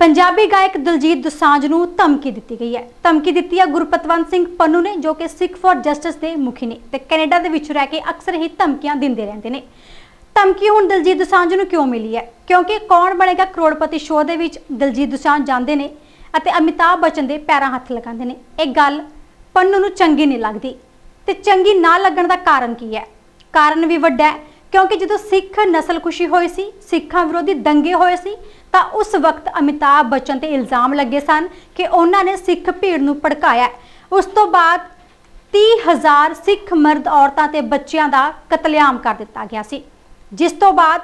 ਪੰਜਾਬੀ ਗਾਇਕ ਦਲਜੀਤ ਦੋਸਾਂਝ ਨੂੰ ਧਮਕੀ ਦਿੱਤੀ ਗਈ ਹੈ। ਧਮਕੀ ਦਿੱਤੀ ਹੈ ਗੁਰਪਤਵੰਤ ਸਿੰਘ ਪੰਨੂ ਨੇ, ਜੋ ਕਿ ਸਿੱਖ ਫॉर ਜਸਟਿਸ ਦੇ ਮੁਖੀ ਨੇ ਤੇ ਕੈਨੇਡਾ ਦੇ ਵਿੱਚ ਰਹਿ ਕੇ ਅਕਸਰ ਹੀ ਧਮਕੀਆਂ ਦਿੰਦੇ ਰਹਿੰਦੇ ਨੇ। ਧਮਕੀ ਹੁਣ ਦਲਜੀਤ ਦੋਸਾਂਝ ਨੂੰ ਕਿਉਂ ਮਿਲੀ ਹੈ? ਕਿਉਂਕਿ ਕੌਣ ਬਣੇਗਾ ਕਰੋੜਪਤੀ ਸ਼ੋਅ ਦੇ ਵਿੱਚ ਦਲਜੀਤ ਦੋਸਾਂਝ ਜਾਂਦੇ ਨੇ ਅਤੇ ਅਮਿਤਾਭ ਬੱਚਨ ਦੇ ਪੈਰਾਂ ਹੱਥ ਲਗਾਉਂਦੇ ਨੇ। ਇਹ ਗੱਲ ਪੰਨੂ ਨੂੰ ਚੰਗੀ ਨਹੀਂ ਲੱਗਦੀ ਤੇ ਚੰਗੀ ਨਾ ਲੱਗਣ ਦਾ ਕਾਰਨ ਕੀ ਹੈ? ਕਾਰਨ ਵੀ ਵੱਡਾ ਹੈ, ਕਿਉਂਕਿ ਜਦੋਂ ਸਿੱਖ ਨਸਲ ਖੁਸ਼ੀ ਹੋਈ ਸੀ, ਸਿੱਖਾਂ ਵਿਰੋਧੀ ਦੰਗੇ ਹੋਏ ਸੀ ਤਾਂ ਉਸ ਵਕਤ ਅਮਿਤਾਭ ਬੱਚਨ ਤੇ ਇਲਜ਼ਾਮ ਲੱਗੇ ਸਨ ਕਿ ਉਹਨਾਂ ਨੇ ਸਿੱਖ ਭੀੜ ਨੂੰ ਭੜਕਾਇਆ ਉਸ ਤੋਂ ਬਾਅਦ 30000 ਸਿੱਖ ਮਰਦ ਔਰਤਾਂ ਤੇ ਬੱਚਿਆਂ ਦਾ ਕਤਲੇਆਮ ਕਰ ਦਿੱਤਾ ਗਿਆ ਸੀ। ਜਿਸ ਤੋਂ ਬਾਅਦ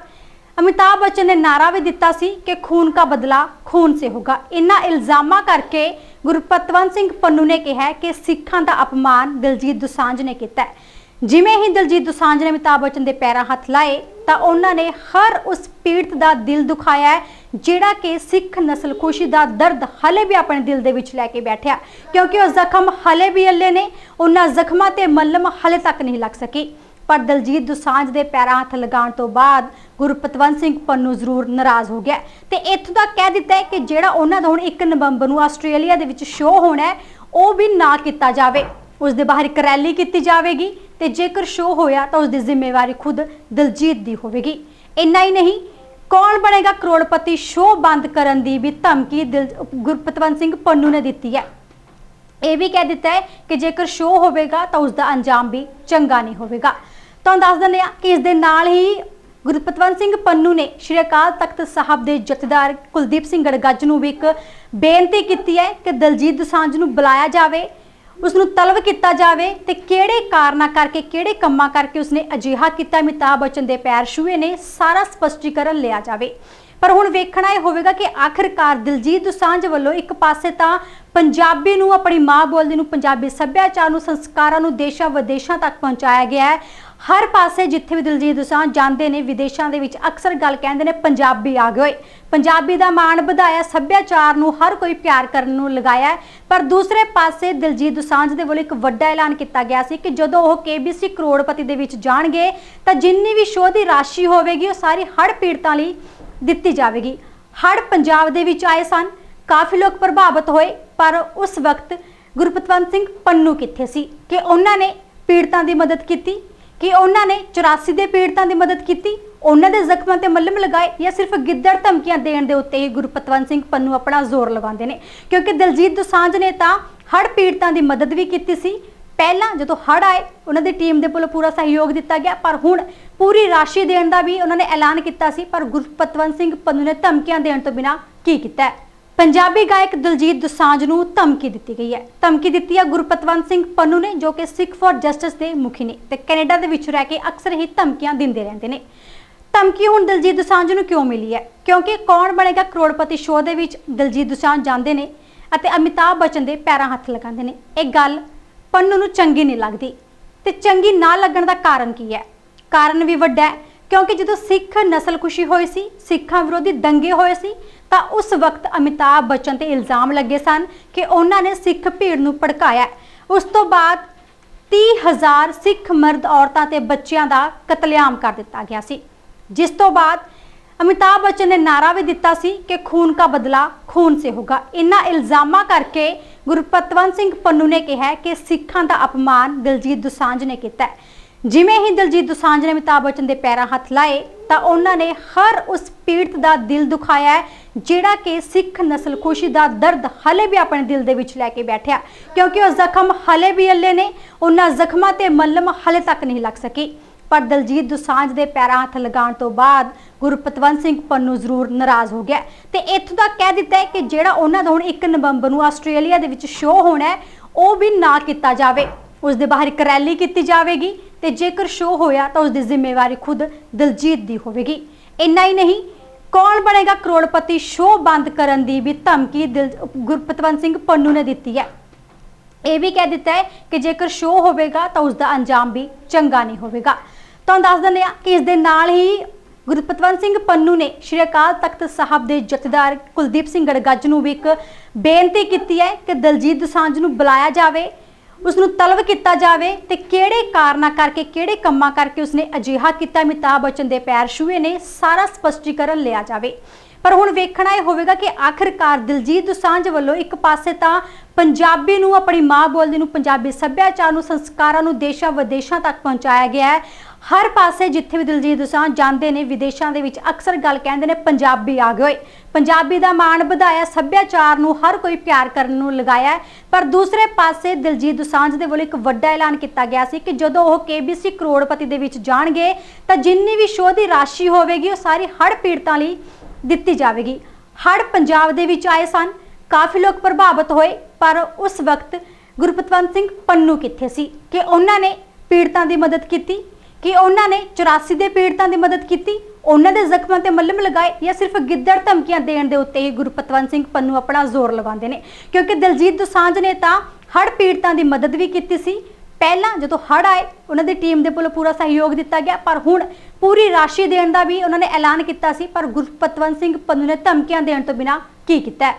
ਅਮਿਤਾਭ ਬੱਚਨ ਨੇ ਨਾਰਾ ਵੀ ਦਿੱਤਾ ਸੀ ਕਿ ਖੂਨ ਦਾ ਬਦਲਾ ਖੂਨ ਸੇ ਹੋਗਾ। ਇਨ੍ਹਾਂ ਇਲਜ਼ਾਮਾਂ ਕਰਕੇ ਗੁਰਪਤਵੰਤ ਸਿੰਘ ਪੰਨੂ ਨੇ ਕਿਹਾ ਕਿ ਸਿੱਖਾਂ ਦਾ ਅਪਮਾਨ ਦਿਲਜੀਤ ਦੁਸਾਂਝ ਨੇ ਕੀਤਾ ਹੈ। ਜਿਵੇਂ ਹੀ ਦਲਜੀਤ ਦੋਸਾਂਝ ਨੇ ਅਮਿਤਾਭ ਬੱਚਨ ਦੇ ਪੈਰਾਂ ਹੱਥ ਲਾਏ, ਤਾਂ ਉਹਨਾਂ ਨੇ ਹਰ ਉਸ ਪੀੜਤ ਦਾ ਦਿਲ ਦੁਖਾਇਆ ਹੈ, ਜਿਹੜਾ ਕਿ ਸਿੱਖ ਨਸਲ ਖੁਸ਼ੀ ਦਾ ਦਰਦ ਹਲੇ ਵੀ ਆਪਣੇ ਦਿਲ ਦੇ ਵਿੱਚ ਲੈ ਕੇ ਬੈਠਿਆ। ਕਿਉਂਕਿ ਉਹ ਜ਼ਖਮ ਹਲੇ ਵੀ ਅੱਲੇ ਨੇ, ਉਹਨਾਂ ਜ਼ਖਮਾਂ ਤੇ ਮੱਲਮ ਹਲੇ ਤੱਕ ਨਹੀਂ ਲੱਗ ਸਕੀ। ਪਰ ਦਲਜੀਤ ਦੁਸਾਂਝ ਦੇ ਪੈਰਾਂ ਹੱਥ ਲਗਾਉਣ ਤੋਂ ਬਾਅਦ ਗੁਰਪਤਵੰਤ ਸਿੰਘ ਪੰਨੂ ਜ਼ਰੂਰ ਨਾਰਾਜ਼ ਹੋ ਗਿਆ। ਤੇ ਇੱਥੋਂ ਤੱਕ ਕਹਿ ਦਿੱਤਾ ਕਿ ਜਿਹੜਾ ਉਹਨਾਂ ਦਾ ਹੁਣ 1 ਨਵੰਬਰ ਨੂੰ ਆਸਟ੍ਰੇਲੀਆ ਦੇ ਵਿੱਚ ਸ਼ੋਅ ਹੋਣਾ ਹੈ, ਉਹ ਵੀ ਨਾ ਕੀਤਾ ਜਾਵੇ। ਉਸ ਦੇ ਬਾਹਰ ਇੱਕ ਰੈਲੀ ਕੀਤੀ ਜਾਵੇਗੀ ਤੇ ਜੇਕਰ ਸ਼ੋਅ ਹੋਇਆ ਤਾਂ ਉਸ ਦੀ ਜ਼ਿੰਮੇਵਾਰੀ ਖੁਦ ਦਿਲਜੀਤ ਦੀ ਹੋਵੇਗੀ। ਇੰਨਾ ਹੀ ਨਹੀਂ, ਕੌਣ ਬਣੇਗਾ ਕਰੋੜਪਤੀ ਸ਼ੋਅ ਬੰਦ ਕਰਨ ਦੀ ਵੀ ਧਮਕੀ ਦਿਲ, ਗੁਰਪਤਵੰਤ ਸਿੰਘ ਪੰਨੂ ਨੇ ਦਿੱਤੀ ਹੈ। ਇਹ ਵੀ ਕਹਿ ਦਿੱਤਾ ਹੈ ਕਿ ਜੇਕਰ ਸ਼ੋਅ ਹੋਵੇਗਾ ਤਾਂ ਉਸ ਦਾ ਅੰਜਾਮ ਵੀ ਚੰਗਾ ਨਹੀਂ ਹੋਵੇਗਾ। ਤੁਹਾਨੂੰ ਦੱਸ ਦਿੰਦੇ ਹਾਂ ਕਿ ਇਸ ਦੇ ਨਾਲ ਹੀ ਗੁਰਪਤਵੰਤ ਸਿੰਘ ਪੰਨੂ ਨੇ ਸ਼੍ਰੀ ਅਕਾਲ ਤਖਤ ਸਾਹਿਬ ਦੇ ਜਥੇਦਾਰ ਕੁਲਦੀਪ ਸਿੰਘ ਗੜਗੱਜ ਨੂੰ ਵੀ ਇੱਕ ਬੇਨਤੀ ਕੀਤੀ ਹੈ ਕਿ ਦਲਜੀਤ ਦੋਸਾਂਝ ਨੂੰ ਬੁਲਾਇਆ ਜਾਵੇ। ਉਸ ਨੂੰ ਤਲਬ ਕੀਤਾ ਜਾਵੇ ਤੇ ਕਿਹੜੇ ਕਾਰਨਾਂ ਕਰਕੇ, ਕਿਹੜੇ ਕੰਮਾਂ ਕਰਕੇ ਉਸਨੇ ਅਜਿਹਾ ਕੀਤਾ ਅਮਿਤਾਭ ਬੱਚਨ ਦੇ ਪੈਰ ਛੂਏ ਨੇ, ਸਾਰਾ ਸਪਸ਼ਟੀਕਰਨ ਲਿਆ ਜਾਵੇ। ਪਰ ਹੁਣ ਵੇਖਣਾ ਇਹ ਹੋਵੇਗਾ ਕਿ ਆਖਿਰਕਾਰ ਦਿਲਜੀਤ ਦੁਸਾਂਝ ਵੱਲੋਂ ਇੱਕ ਪਾਸੇ ਤਾਂ ਪੰਜਾਬੀ ਨੂੰ, ਆਪਣੀ ਮਾਂ ਬੋਲੀ ਨੂੰ, ਪੰਜਾਬੀ ਸੱਭਿਆਚਾਰ ਨੂੰ, ਸੰਸਕਾਰਾਂ ਨੂੰ ਦੇਸ਼ਾਂ ਵਿਦੇਸ਼ਾਂ ਤੱਕ ਪਹੁੰਚਾਇਆ ਗਿਆ ਹੈ। ਹਰ ਪਾਸੇ ਜਿੱਥੇ ਵੀ ਦਿਲਜੀਤ ਦੋਸਾਂਝ ਜਾਂਦੇ ਨੇ, ਵਿਦੇਸ਼ਾਂ ਦੇ ਵਿੱਚ ਅਕਸਰ ਗੱਲ ਕਹਿੰਦੇ ਨੇ, ਪੰਜਾਬੀ ਆ ਗਏ ਪੰਜਾਬੀ ਦਾ ਮਾਣ ਵਧਾਇਆ, ਸੱਭਿਆਚਾਰ ਨੂੰ ਹਰ ਕੋਈ ਪਿਆਰ ਕਰਨ ਨੂੰ ਲਗਾਇਆ ਪਰ ਦੂਸਰੇ ਪਾਸੇ ਦਿਲਜੀਤ ਦੁਸਾਂਝ ਦੇ ਵੱਲੋਂ ਇੱਕ ਵੱਡਾ ਐਲਾਨ ਕੀਤਾ ਗਿਆ ਸੀ ਕਿ ਜਦੋਂ ਉਹ KBC ਕਰੋੜਪਤੀ ਦੇ ਵਿੱਚ ਜਾਣਗੇ, ਤਾਂ ਜਿੰਨੀ ਵੀ ਸ਼ੋਅ ਦੀ ਰਾਸ਼ੀ ਹੋਵੇਗੀ, ਉਹ ਸਾਰੀ ਹੜ੍ਹ ਪੀੜਤਾਂ ਲਈ ਦਿੱਤੀ ਜਾਵੇਗੀ। ਹੜ੍ਹ ਪੰਜਾਬ ਦੇ ਵਿੱਚ ਆਏ ਸਨ। ਕਾਫੀ ਲੋਕ ਪ੍ਰਭਾਵਿਤ ਹੋਏ, ਪਰ ਉਸ ਵਕਤ ਗੁਰਪਤਵੰਤ ਸਿੰਘ ਪੰਨੂ ਕਿੱਥੇ ਸੀ? ਕਿ ਉਹਨਾਂ ਨੇ ਪੀੜਤਾਂ ਦੀ ਮਦਦ ਕੀਤੀ? ਕਿ ਉਹਨਾਂ ਨੇ 84 ਦੇ ਪੀੜਤਾਂ ਦੀ ਮਦਦ ਕੀਤੀ? ਉਹਨਾਂ ਦੇ ਜ਼ਖਮਾਂ ਤੇ ਮੱਲਮ ਲਗਾਏ ਜਾਂ ਸਿਰਫ ਗਿੱਦੜ ਧਮਕੀਆਂ ਦੇਣ ਦੇ ਉੱਤੇ ਹੀ ਗੁਰਪਤਵੰਤ ਸਿੰਘ ਪੰਨੂ ਆਪਣਾ ਜ਼ੋਰ ਲਗਾਉਂਦੇ ਨੇ? ਕਿਉਂਕਿ ਦਿਲਜੀਤ ਦੋਸਾਂਝ ਨੇ ਤਾਂ ਹੜ੍ਹ ਪੀੜਤਾਂ ਦੀ ਮਦਦ ਵੀ ਕੀਤੀ ਸੀ ਪਹਿਲਾਂ ਜਦੋਂ ਹੜ੍ਹ ਆਏ, ਉਹਨਾਂ ਦੀ ਟੀਮ ਦੇ ਵੱਲੋਂ ਪੂਰਾ ਸਹਿਯੋਗ ਦਿੱਤਾ ਗਿਆ, ਪਰ ਹੁਣ ਪੂਰੀ ਰਾਸ਼ੀ ਦੇਣ ਦਾ ਵੀ ਉਹਨਾਂ ਨੇ ਐਲਾਨ ਕੀਤਾ ਸੀ, ਪਰ ਗੁਰਪਤਵੰਤ ਸਿੰਘ ਪੰਨੂ ਨੇ ਧਮਕੀਆਂ ਦੇਣ ਤੋਂ ਬਿਨਾ ਕੀ ਕੀਤਾ ਹੈ? ਪੰਜਾਬੀ ਗਾਇਕ ਦਲਜੀਤ ਦੋਸਾਂਝ ਨੂੰ ਧਮਕੀ ਦਿੱਤੀ ਗਈ ਹੈ। ਧਮਕੀ ਦਿੱਤੀ ਹੈ ਗੁਰਪਤਵੰਤ ਸਿੰਘ ਪੰਨੂ ਨੇ, ਜੋ ਕਿ ਸਿੱਖ ਫॉर ਜਸਟਿਸ ਦੇ ਮੁਖੀ ਨੇ ਤੇ ਕੈਨੇਡਾ ਦੇ ਵਿੱਚ ਰਹਿ ਕੇ ਅਕਸਰ ਹੀ ਧਮਕੀਆਂ ਦਿੰਦੇ ਰਹਿੰਦੇ ਨੇ। ਧਮਕੀ ਹੁਣ ਦਲਜੀਤ ਦੋਸਾਂਝ ਨੂੰ ਕਿਉਂ ਮਿਲੀ ਹੈ? ਕਿਉਂਕਿ ਕੌਣ ਬਣੇਗਾ ਕਰੋੜਪਤੀ ਸ਼ੋਅ ਦੇ ਵਿੱਚ ਦਲਜੀਤ ਦੋਸਾਂਝ ਜਾਂਦੇ ਨੇ ਅਤੇ ਅਮਿਤਾਭ ਬੱਚਨ ਦੇ ਪੈਰਾਂ ਹੱਥ ਲਗਾਉਂਦੇ ਨੇ। ਇਹ ਗੱਲ ਪੰਨੂ ਨੂੰ ਚੰਗੀ ਨਹੀਂ ਲੱਗਦੀ ਤੇ ਚੰਗੀ ਨਾ ਲੱਗਣ ਦਾ ਕਾਰਨ ਕੀ ਹੈ? ਕਾਰਨ ਵੀ ਵੱਡਾ ਹੈ, ਕਿਉਂਕਿ ਜਦੋਂ ਸਿੱਖ ਨਸਲਕੁਸ਼ੀ ਹੋਈ ਸੀ, ਸਿੱਖਾਂ ਵਿਰੋਧੀ ਦੰਗੇ ਹੋਏ ਸੀ, ਤਾਂ ਉਸ ਵਕਤ ਅਮਿਤਾਭ ਬੱਚਨ ਤੇ ਇਲਜ਼ਾਮ ਲੱਗੇ ਸਨ ਕਿ ਉਹਨਾਂ ਨੇ ਸਿੱਖ ਭੀੜ ਨੂੰ ਭੜਕਾਇਆ ਉਸ ਤੋਂ ਬਾਅਦ 30000 ਸਿੱਖ ਮਰਦ ਔਰਤਾਂ ਤੇ ਬੱਚਿਆਂ ਦਾ ਕਤਲੇਆਮ ਕਰ ਦਿੱਤਾ ਗਿਆ ਸੀ। ਜਿਸ ਤੋਂ ਬਾਅਦ ਅਮਿਤਾਭ ਬੱਚਨ ਨੇ ਨਾਰਾ ਵੀ ਦਿੱਤਾ ਸੀ ਕਿ ਖੂਨ ਦਾ ਬਦਲਾ ਖੂਨ ਸੇ ਹੋਗਾ। ਇਨ੍ਹਾਂ ਇਲਜ਼ਾਮਾਂ ਕਰਕੇ ਗੁਰਪਤਵੰਤ ਸਿੰਘ ਪੰਨੂ ਨੇ ਕਿਹਾ ਕਿ ਸਿੱਖਾਂ ਦਾ ਅਪਮਾਨ ਦਿਲਜੀਤ ਦੁਸਾਂਝ ਨੇ ਕੀਤਾ ਜਿਵੇਂ ਹੀ ਦਿਲਜੀਤ ਦੁਸਾਂਝ ਨੇ ਅਮਿਤਾਭ ਬੱਚਨ ਦੇ ਪੈਰਾਂ ਹੱਥ ਲਾਏ, ਤਾਂ ਉਹਨਾਂ ਨੇ ਹਰ ਉਸ ਪੀੜਤ ਦਾ ਦਿਲ ਦੁਖਾਇਆ ਜਿਹੜਾ ਕਿ ਸਿੱਖ ਨਸਲਕੁਸ਼ੀ ਦਾ ਦਰਦ ਹਲੇ ਵੀ ਆਪਣੇ ਦਿਲ ਦੇ ਵਿੱਚ ਲੈ ਕੇ ਬੈਠਿਆ। ਕਿਉਂਕਿ ਉਹ ਜ਼ਖਮ ਹਲੇ ਵੀ ਅੱਲੇ ਨੇ, ਉਹਨਾਂ ਜ਼ਖਮਾਂ ਤੇ ਮੱਲਮ ਹਲੇ ਤੱਕ ਨਹੀਂ ਲੱਗ ਸਕੀ। ਪਰ ਦਲਜੀਤ ਦੁਸਾਂਝ ਦੇ ਪੈਰਾਂ ਹੱਥ ਲਗਾਉਣ ਤੋਂ ਬਾਅਦ ਗੁਰਪਤਵੰਤ ਸਿੰਘ ਪੰਨੂ ਜ਼ਰੂਰ ਨਾਰਾਜ਼ ਹੋ ਗਿਆ। ਤੇ ਇੱਥੋਂ ਤੱਕ ਕਹਿ ਦਿੱਤਾ ਹੈ ਕਿ ਜਿਹੜਾ ਉਹਨਾਂ ਦਾ ਹੁਣ 1 ਨਵੰਬਰ ਨੂੰ ਆਸਟ੍ਰੇਲੀਆ ਦੇ ਵਿੱਚ ਸ਼ੋਅ ਹੋਣਾ ਹੈ, ਉਹ ਵੀ ਨਾ ਕੀਤਾ ਜਾਵੇ। ਉਸ ਦੇ ਬਾਹਰ ਇੱਕ ਰੈਲੀ ਕੀਤੀ ਜਾਵੇਗੀ ਤੇ ਜੇਕਰ ਸ਼ੋਅ ਹੋਇਆ ਤਾਂ ਉਸ ਦੀ ਜ਼ਿੰਮੇਵਾਰੀ ਖੁਦ ਦਲਜੀਤ ਦੀ ਹੋਵੇਗੀ। ਇੰਨਾ ਹੀ ਨਹੀਂ, ਕੌਣ ਬਣੇਗਾ ਕਰੋੜਪਤੀ ਸ਼ੋਅ ਬੰਦ ਕਰਨ ਦੀ ਵੀ ਧਮਕੀ ਦਿਲ ਗੁਰਪਤਵੰਤ ਸਿੰਘ ਪੰਨੂ ਨੇ ਦਿੱਤੀ ਹੈ। ਇਹ ਵੀ ਕਹਿ ਦਿੱਤਾ ਹੈ ਕਿ ਜੇਕਰ ਸ਼ੋਅ ਹੋਵੇਗਾ ਤਾਂ ਉਸ ਦਾ ਅੰਜਾਮ ਵੀ ਚੰਗਾ ਨਹੀਂ ਹੋਵੇਗਾ। ਤੁਹਾਨੂੰ ਦੱਸ ਦਿੰਦੇ ਆ ਕਿ ਇਸ ਦੇ ਨਾਲ ਹੀ ਗੁਰਪਤਵੰਤ ਸਿੰਘ ਪੰਨੂ ਨੇ ਸ਼੍ਰੀ ਅਕਾਲ ਤਖਤ ਸਾਹਿਬ ਦੇ ਜਥੇਦਾਰ ਕੁਲਦੀਪ ਸਿੰਘ ਗੜਗੱਜ ਨੂੰ ਵੀ ਇੱਕ ਬੇਨਤੀ ਕੀਤੀ ਹੈ ਕਿ ਦਲਜੀਤ ਦੋਸਾਂਝ ਨੂੰ ਬੁਲਾਇਆ ਜਾਵੇ ਉਸ ਨੂੰ ਤਲਬ ਕੀਤਾ ਜਾਵੇ ਤੇ ਕਿਹੜੇ ਕਾਰਨਾਂ ਕਰਕੇ, ਕਿਹੜੇ ਕੰਮਾਂ ਕਰਕੇ ਉਸਨੇ ਅਜਿਹਾ ਕੀਤਾ, ਅਮਿਤਾਭ ਬੱਚਨ ਦੇ ਪੈਰ ਛੂਏ ਨੇ, ਸਾਰਾ ਸਪਸ਼ਟੀਕਰਨ ਲਿਆ ਜਾਵੇ। ਪਰ ਹੁਣ ਵੇਖਣਾ ਇਹ ਹੋਵੇਗਾ ਕਿ ਆਖਿਰਕਾਰ ਦਿਲਜੀਤ ਦੁਸਾਂਝ ਵੱਲੋਂ ਇੱਕ ਪਾਸੇ ਤਾਂ ਪੰਜਾਬੀ ਨੂੰ, ਆਪਣੀ ਮਾਂ ਬੋਲੀ ਨੂੰ ਪੰਜਾਬੀ ਸੱਭਿਆਚਾਰ ਨੂੰ, ਸੰਸਕਾਰਾਂ ਨੂੰ ਦੇਸ਼ਾਂ ਵਿਦੇਸ਼ਾਂ ਤੱਕ ਪਹੁੰਚਾਇਆ ਗਿਆ ਹੈ ਹਰ ਪਾਸੇ ਜਿੱਥੇ ਵੀ ਦਿਲਜੀਤ ਦੋਸਾਂਝ ਜਾਂਦੇ ਨੇ, ਵਿਦੇਸ਼ਾਂ ਦੇ ਵਿੱਚ ਅਕਸਰ ਗੱਲ ਕਹਿੰਦੇ ਨੇ, ਪੰਜਾਬੀ ਆ ਗਏ ਓਏ ਪੰਜਾਬੀ ਦਾ ਮਾਣ ਵਧਾਇਆ, ਸੱਭਿਆਚਾਰ ਨੂੰ ਹਰ ਕੋਈ ਪਿਆਰ ਕਰਨ ਨੂੰ ਲਗਾਇਆ ਪਰ ਦੂਸਰੇ ਪਾਸੇ ਦਿਲਜੀਤ ਦੋਸਾਂਝ ਦੇ ਵੱਲੋਂ ਇੱਕ ਵੱਡਾ ਐਲਾਨ ਕੀਤਾ ਗਿਆ ਸੀ ਕਿ ਜਦੋਂ ਉਹ KBC ਕਰੋੜਪਤੀ ਦੇ ਵਿੱਚ ਜਾਣਗੇ, ਤਾਂ ਜਿੰਨੀ ਵੀ ਸ਼ੋਅ ਦੀ ਰਾਸ਼ੀ ਹੋਵੇਗੀ, ਉਹ ਸਾਰੀ ਹੜ੍ਹ ਪੀੜਤਾਂ ਲਈ ਦਿੱਤੀ ਜਾਵੇਗੀ। ਹੜ੍ਹ ਪੰਜਾਬ ਦੇ ਵਿੱਚ ਆਏ ਸਨ। ਕਾਫੀ ਲੋਕ ਪ੍ਰਭਾਵਿਤ ਹੋਏ, ਪਰ ਉਸ ਵਕਤ ਗੁਰਪਤਵੰਤ ਸਿੰਘ ਪੰਨੂ ਕਿੱਥੇ ਸੀ ਕਿ ਉਹਨਾਂ ਨੇ ਪੀੜਤਾਂ ਦੀ ਮਦਦ ਕੀਤੀ? ਕਿ ਉਹਨਾਂ ਨੇ 84 ਦੇ ਪੀੜਤਾਂ ਦੀ ਮਦਦ ਕੀਤੀ, ਉਹਨਾਂ ਦੇ ਜ਼ਖਮਾਂ ਤੇ ਮੱਲਮ ਲਗਾਏ ਜਾਂ ਸਿਰਫ ਗਿੱਦੜ ਧਮਕੀਆਂ ਦੇਣ ਦੇ ਉੱਤੇ ਹੀ ਗੁਰਪਤਵੰਤ ਸਿੰਘ ਪੰਨੂ ਆਪਣਾ ਜ਼ੋਰ ਲਗਾਉਂਦੇ ਨੇ। ਕਿਉਂਕਿ ਦਿਲਜੀਤ ਦੋਸਾਂਝ ਨੇ ਤਾਂ ਹੜ੍ਹ ਪੀੜਤਾਂ ਦੀ ਮਦਦ ਵੀ ਕੀਤੀ ਸੀ। ਪਹਿਲਾਂ ਜਦੋਂ ਹੜ੍ਹ ਆਏ, ਉਹਨਾਂ ਦੀ ਟੀਮ ਦੇ ਵੱਲੋਂ ਪੂਰਾ ਸਹਿਯੋਗ ਦਿੱਤਾ ਗਿਆ, ਪਰ ਹੁਣ ਪੂਰੀ ਰਾਸ਼ੀ ਦੇਣ ਦਾ ਵੀ ਉਹਨਾਂ ਨੇ ਐਲਾਨ ਕੀਤਾ ਸੀ, ਪਰ ਗੁਰਪਤਵੰਤ ਸਿੰਘ ਪੰਨੂ ਨੇ ਧਮਕੀਆਂ ਦੇਣ ਤੋਂ ਬਿਨਾਂ ਕੀ ਕੀਤਾ ਹੈ?